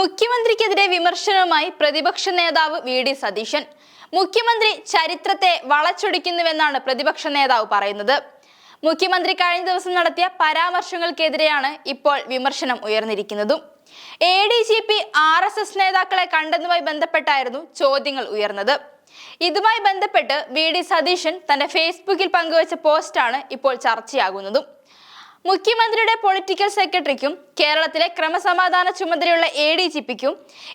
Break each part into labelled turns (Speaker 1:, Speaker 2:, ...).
Speaker 1: മുഖ്യമന്ത്രിക്കെതിരെ വിമർശനവുമായി പ്രതിപക്ഷ നേതാവ് വി ഡി സതീശൻ. മുഖ്യമന്ത്രി ചരിത്രത്തെ വളച്ചൊടിക്കുന്നുവെന്നാണ് പ്രതിപക്ഷ നേതാവ് പറയുന്നത്. മുഖ്യമന്ത്രി കഴിഞ്ഞ ദിവസം നടത്തിയ പരാമർശങ്ങൾക്കെതിരെയാണ് ഇപ്പോൾ വിമർശനം ഉയർന്നിരിക്കുന്നതും. A D G P R S S നേതാക്കളെ കണ്ടതുമായി ബന്ധപ്പെട്ടായിരുന്നു ചോദ്യങ്ങൾ ഉയർന്നത്. ഇതുമായി ബന്ധപ്പെട്ട് വി ഡി സതീശൻ തന്റെ ഫേസ്ബുക്കിൽ പങ്കുവച്ച പോസ്റ്റാണ് ഇപ്പോൾ ചർച്ചയാകുന്നതും. മുഖ്യമന്ത്രിയുടെ പൊളിറ്റിക്കൽ സെക്രട്ടറിക്കും കേരളത്തിലെ ക്രമസമാധാന ചുമതലയുള്ള എ ഡി ജി പിക്കും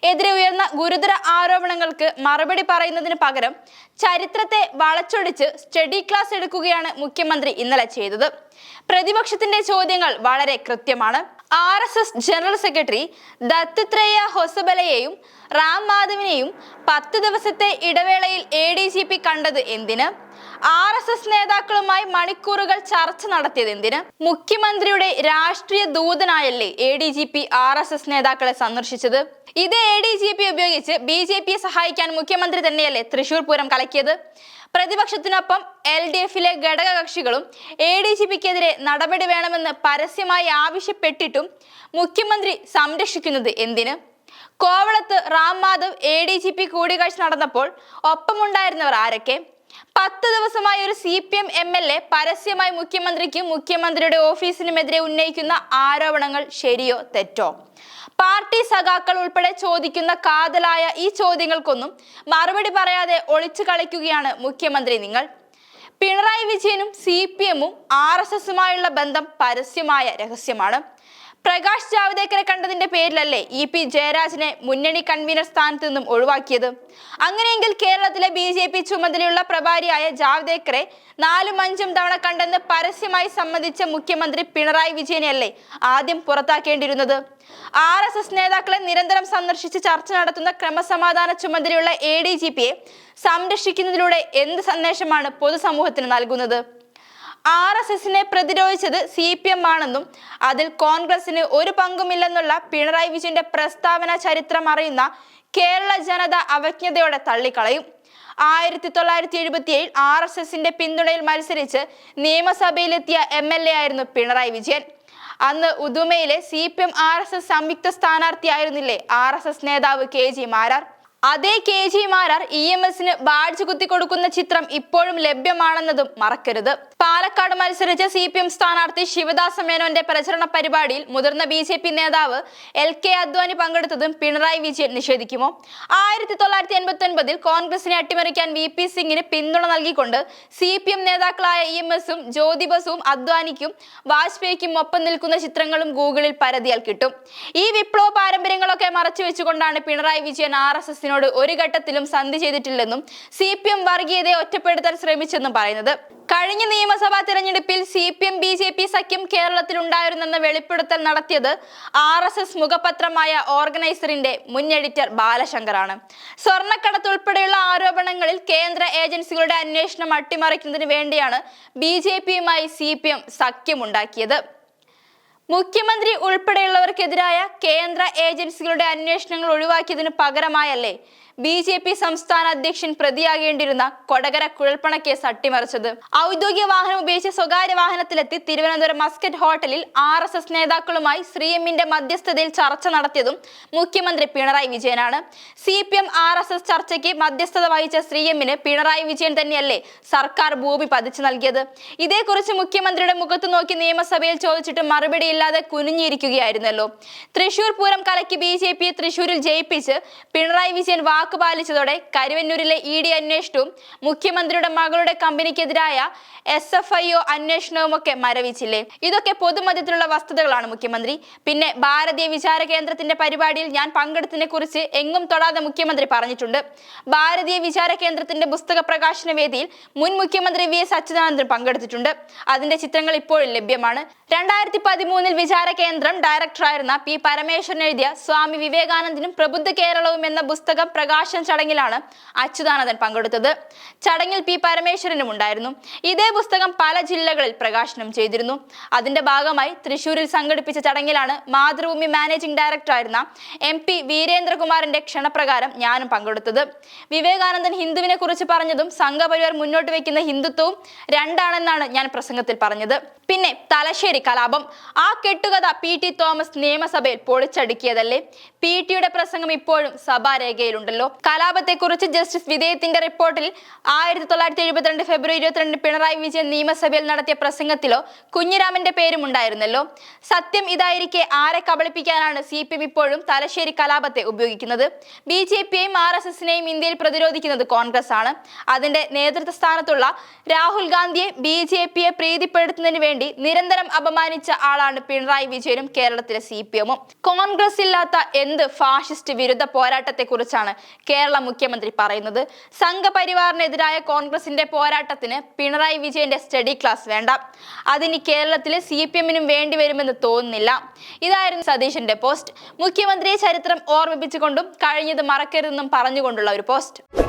Speaker 1: എതിരെ ഉയർന്ന ഗുരുതര ആരോപണങ്ങൾക്ക് മറുപടി പറയുന്നതിന് പകരം ചരിത്രത്തെ വളച്ചൊടിച്ച് സ്റ്റഡി ക്ലാസ് എടുക്കുകയാണ് മുഖ്യമന്ത്രി ഇന്നലെ ചെയ്തത്. പ്രതിപക്ഷത്തിന്റെ ചോദ്യങ്ങൾ വളരെ കൃത്യമാണ്. R S S general secretary Dattatreya ഹൊസബലയെയും Ram മാധവിനെയും പത്ത് ദിവസത്തെ ഇടവേളയിൽ എ ഡി ജി പി കണ്ടത് എന്തിന്? ആർ എസ് എസ് നേതാക്കളുമായി മണിക്കൂറുകൾ ചർച്ച നടത്തിയത് എന്തിന്? മുഖ്യമന്ത്രിയുടെ രാഷ്ട്രീയ ദൂതനായല്ലേ A D G P R S S നേതാക്കളെ സന്ദർശിച്ചത്? ഇത് എ ഡി ജി പി ഉപയോഗിച്ച് ബി ജെ പിയെ സഹായിക്കാൻ മുഖ്യമന്ത്രി തന്നെയല്ലേ തൃശൂർ പൂരം കലക്കിയത്? പ്രതിപക്ഷത്തിനൊപ്പം എൽ ഡി എഫിലെ ഘടകകക്ഷികളും എ ഡി ജി പിക്കെതിരെ നടപടി വേണമെന്ന് പരസ്യമായി ആവശ്യപ്പെട്ടിട്ടും മുഖ്യമന്ത്രി സംരക്ഷിക്കുന്നത് എന്തിന്? കോവളത്ത് Ram Madhav A D G P കൂടിക്കാഴ്ച നടന്നപ്പോൾ ഒപ്പമുണ്ടായിരുന്നവർ ആരൊക്കെ? പത്ത് ദിവസമായി ഒരു C P M M L A പരസ്യമായി മുഖ്യമന്ത്രിക്കും മുഖ്യമന്ത്രിയുടെ ഓഫീസിനുമെതിരെ ഉന്നയിക്കുന്ന ആരോപണങ്ങൾ ശരിയോ തെറ്റോ? പാർട്ടി സഖാക്കൾ ഉൾപ്പെടെ ചോദിക്കുന്ന കാതലായ ഈ ചോദ്യങ്ങൾക്കൊന്നും മറുപടി പറയാതെ ഒളിച്ചു കളിക്കുകയാണ് മുഖ്യമന്ത്രി നിങ്ങൾ. പിണറായി വിജയനും സി പി എമ്മും ആർ എസ് എസുമായുള്ള ബന്ധം പരസ്യമായ രഹസ്യമാണ്. പ്രകാശ് ജാവ്ദേക്കറെ കണ്ടതിന്റെ പേരിലല്ലേ ഇ പി ജയരാജനെ മുന്നണി കൺവീനർ സ്ഥാനത്ത് നിന്നും ഒഴിവാക്കിയത്? അങ്ങനെയെങ്കിൽ കേരളത്തിലെ ബി ജെ പി ചുമതലയുള്ള പ്രഭാരിയായ ജാവ്ദേക്കറെ നാലും അഞ്ചും തവണ കണ്ടെന്ന് പരസ്യമായി സമ്മതിച്ച മുഖ്യമന്ത്രി പിണറായി വിജയനെയല്ലേ ആദ്യം പുറത്താക്കേണ്ടിയിരുന്നത്? ആർ എസ് എസ് നേതാക്കളെ നിരന്തരം സന്ദർശിച്ച് ചർച്ച നടത്തുന്ന ക്രമസമാധാന ചുമതലയുള്ള എ ഡി ജി പിയെ സംരക്ഷിക്കുന്നതിലൂടെ എന്ത് സന്ദേശമാണ് പൊതുസമൂഹത്തിന് നൽകുന്നത്? ആർ എസ് എസിനെ പ്രതിരോധിച്ചത് സി പി എം ആണെന്നും അതിൽ കോൺഗ്രസിന് ഒരു പങ്കുമില്ലെന്നുള്ള പിണറായി വിജയന്റെ പ്രസ്താവന ചരിത്രം അറിയുന്ന കേരള ജനത അവജ്ഞതയോടെ തള്ളിക്കളയും. ആയിരത്തി തൊള്ളായിരത്തി എഴുപത്തി ഏഴിൽ ആർ എസ് എസിന്റെ പിന്തുണയിൽ മത്സരിച്ച് നിയമസഭയിലെത്തിയ എം എൽ എ ആയിരുന്നു പിണറായി വിജയൻ. അന്ന് ഉദുമയിലെ C P M R S S സംയുക്ത സ്ഥാനാർത്ഥിയായിരുന്നില്ലേ ആർ എസ് എസ് നേതാവ് കെ ജി മാരാർ? അതേ K G Marar E M എസിന് ബാഡ്ജ് കുത്തി കൊടുക്കുന്ന ചിത്രം ഇപ്പോഴും ലഭ്യമാണെന്നതും മറക്കരുത്. പാലക്കാട് മത്സരിച്ച സി പി എം സ്ഥാനാർത്ഥി ശിവദാസ മേനോന്റെ പ്രചരണ പരിപാടിയിൽ മുതിർന്ന ബി ജെ പി നേതാവ് എൽ കെ അദ്വാനി പങ്കെടുത്തതും പിണറായി വിജയൻ നിഷേധിക്കുമോ? ആയിരത്തി തൊള്ളായിരത്തി എൺപത്തി ഒൻപതിൽ കോൺഗ്രസിനെ അട്ടിമറിക്കാൻ വി പി സിംഗിന് പിന്തുണ നൽകിക്കൊണ്ട് സി പി എം നേതാക്കളായ ഇ എം എസും ജ്യോതി ബസുവും അദ്വാനിക്കും വാജ്പേയിക്കും ഒപ്പം നിൽക്കുന്ന ചിത്രങ്ങളും ഗൂഗിളിൽ പരതിയാൽ കിട്ടും. ഈ വിപ്ലവ പാരമ്പര്യങ്ങളൊക്കെ മറച്ചു വെച്ചുകൊണ്ടാണ് പിണറായി വിജയൻ ആർ എസ് എസിനോട് ഒരു ഘട്ടത്തിലും സന്ധി ചെയ്തിട്ടില്ലെന്നും സി പി എം വർഗീയതയെ ഒറ്റപ്പെടുത്താൻ ശ്രമിച്ചെന്നും പറയുന്നത്. കഴിഞ്ഞ നിയമസഭാ തിരഞ്ഞെടുപ്പിൽ C P M B J P സഖ്യം കേരളത്തിൽ ഉണ്ടായിരുന്നെന്ന വെളിപ്പെടുത്തൽ നടത്തിയത് ആർ എസ് എസ് മുഖപത്രമായ ഓർഗനൈസറിന്റെ മുൻ എഡിറ്റർ ബാലശങ്കറാണ്. സ്വർണക്കടത്ത് ഉൾപ്പെടെയുള്ള ആരോപണങ്ങളിൽ കേന്ദ്ര ഏജൻസികളുടെ അന്വേഷണം അട്ടിമറിക്കുന്നതിന് വേണ്ടിയാണ് ബി ജെ പിയുമായി സി പി എം സഖ്യമുണ്ടാക്കിയത് മുഖ്യമന്ത്രി ഉൾപ്പെടെയുള്ളവർക്കെതിരായ കേന്ദ്ര ഏജൻസികളുടെ അന്വേഷണങ്ങൾ ഒഴിവാക്കിയതിനു പകരമായല്ലേ? ബി ജെ പി സംസ്ഥാന അധ്യക്ഷൻ പ്രതിയാകേണ്ടിരുന്ന കൊടകര കുഴൽപ്പണ കേസ് അട്ടിമറിച്ചത്. ഔദ്യോഗിക വാഹനം ഉപയോഗിച്ച് സ്വകാര്യ വാഹനത്തിലെത്തി തിരുവനന്തപുരം മസ്കറ്റ് ഹോട്ടലിൽ ആർ എസ് എസ് നേതാക്കളുമായി ശ്രീ എമ്മിന്റെ മധ്യസ്ഥതയിൽ ചർച്ച നടത്തിയതും മുഖ്യമന്ത്രി പിണറായി വിജയനാണ്. C P M R S S ചർച്ചയ്ക്ക് മധ്യസ്ഥത വഹിച്ച ശ്രീ എമ്മിന് പിണറായി വിജയൻ തന്നെയല്ലേ സർക്കാർ ഭൂമി പതിച്ചു നൽകിയത്. ഇതേക്കുറിച്ച് മുഖ്യമന്ത്രിയുടെ മുഖത്ത് നോക്കി നിയമസഭയിൽ ചോദിച്ചിട്ട് മറുപടിയില്ലാതെ കുനിഞ്ഞിരിക്കുകയായിരുന്നല്ലോ. തൃശൂർ പൂരം കലക്കി ബി ജെ പിയെ തൃശൂരിൽ ജയിപ്പിച്ച് പിണറായി വിജയൻ വാക്ക് പാലിച്ചതോടെ കരുവന്നൂരിലെ ഇ ഡി അന്വേഷണവും മുഖ്യമന്ത്രിയുടെ മകളുടെ കമ്പനിക്കെതിരായ എസ് എഫ് ഐ ഒ അന്വേഷണവും ഒക്കെ മരവിച്ചില്ലേ? ഇതൊക്കെ പൊതുമധ്യത്തിലുള്ള വസ്തുതകളാണ് മുഖ്യമന്ത്രി. പിന്നെ ഭാരതീയ വിചാര കേന്ദ്രത്തിന്റെ പരിപാടിയിൽ ഞാൻ പങ്കെടുത്തതിനെ കുറിച്ച് എങ്ങും തൊടാതെ മുഖ്യമന്ത്രി പറഞ്ഞിട്ടുണ്ട്. ഭാരതീയ വിചാര കേന്ദ്രത്തിന്റെ പുസ്തക പ്രകാശന വേദിയിൽ മുൻ മുഖ്യമന്ത്രി വി എസ് അച്യുതാനന്ദൻ പങ്കെടുത്തിട്ടുണ്ട്. അതിന്റെ ചിത്രങ്ങൾ ഇപ്പോഴും ലഭ്യമാണ്. രണ്ടായിരത്തി പതിമൂന്നിൽ വിചാര കേന്ദ്രം ഡയറക്ടറായിരുന്ന പി പരമേശ്വരൻ എഴുതിയ സ്വാമി വിവേകാനന്ദനും പ്രബുദ്ധ കേരളവും എന്ന പുസ്തകം പ്രകാശന ചടങ്ങിലാണ് അച്യുതാനന്ദൻ പങ്കെടുത്തത്. ചടങ്ങിൽ പി പരമേശ്വരനും ഉണ്ടായിരുന്നു. ഇതേ പുസ്തകം പല ജില്ലകളിൽ പ്രകാശനം ചെയ്തിരുന്നു. അതിന്റെ ഭാഗമായി തൃശൂരിൽ സംഘടിപ്പിച്ച ചടങ്ങിലാണ് മാതൃഭൂമി മാനേജിംഗ് ഡയറക്ടറായിരുന്ന എം പി വീരേന്ദ്രകുമാറിന്റെ ക്ഷണപ്രകാരം ഞാനും പങ്കെടുത്തത്. വിവേകാനന്ദൻ ഹിന്ദുവിനെ കുറിച്ച് പറഞ്ഞതും സംഘപരിവാർ മുന്നോട്ട് വെക്കുന്ന ഹിന്ദുത്വവും രണ്ടാണെന്നാണ് ഞാൻ പ്രസംഗത്തിൽ പറഞ്ഞത്. പിന്നെ തലശ്ശേരി കലാപം. ആ കെട്ടുകഥ പി ടി തോമസ് നിയമസഭയിൽ പൊളിച്ചടുക്കിയതല്ലേ? പി ടിയുടെ പ്രസംഗം ഇപ്പോഴും സഭാരേഖയിലുണ്ടല്ലോ. കലാപത്തെക്കുറിച്ച് ജസ്റ്റിസ് വിധേയത്തിന്റെ റിപ്പോർട്ടിൽ ആയിരത്തി തൊള്ളായിരത്തി എഴുപത്തിരണ്ട് ഫെബ്രുവരി ഇരുപത്തിരണ്ട് പിണറായി വിജയൻ നിയമസഭയിൽ നടത്തിയ പ്രസംഗത്തിലോ കുഞ്ഞിരാമന്റെ പേരും ഉണ്ടായിരുന്നല്ലോ സത്യം ഇതായിരിക്കെ ആരെ കബളിപ്പിക്കാനാണ് സി പി എം ഇപ്പോഴും തലശ്ശേരി കലാപത്തെ ഉപയോഗിക്കുന്നത്. ബി ജെ പിയെയും ആർ എസ് എസിനെയും ഇന്ത്യയിൽ പ്രതിരോധിക്കുന്നത് കോൺഗ്രസ് ആണ് അതിന്റെ നേതൃത്വ സ്ഥാനത്തുള്ള രാഹുൽ ഗാന്ധിയെ ബി ജെ പിയെ പ്രീതിപ്പെടുത്തുന്നതിന് വേണ്ടി നിരന്തരം അപമാനിച്ച ആളാണ് പിണറായി വിജയനും കേരളത്തിലെ സി പി എമ്മും. കോൺഗ്രസ് ഇല്ലാത്ത എന്ത് ഫാഷിസ്റ്റ് വിരുദ്ധ പോരാട്ടത്തെ കുറിച്ചാണ് കേരള മുഖ്യമന്ത്രി പറയുന്നത് സംഘപരിവാറിനെതിരായ കോൺഗ്രസിന്റെ പോരാട്ടത്തിന് പിണറായി വിജയന്റെ സ്റ്റഡി ക്ലാസ് വേണ്ട. അതിന് കേരളത്തിലെ സി പി എമ്മിനും വേണ്ടിവരുമെന്ന് തോന്നുന്നില്ല. ഇതായിരുന്നു സതീശന്റെ പോസ്റ്റ്. മുഖ്യമന്ത്രിയെ ചരിത്രം ഓർമ്മിപ്പിച്ചുകൊണ്ടും കഴിഞ്ഞത് മറക്കരുതെന്നും പറഞ്ഞുകൊണ്ടുള്ള ഒരു പോസ്റ്റ്.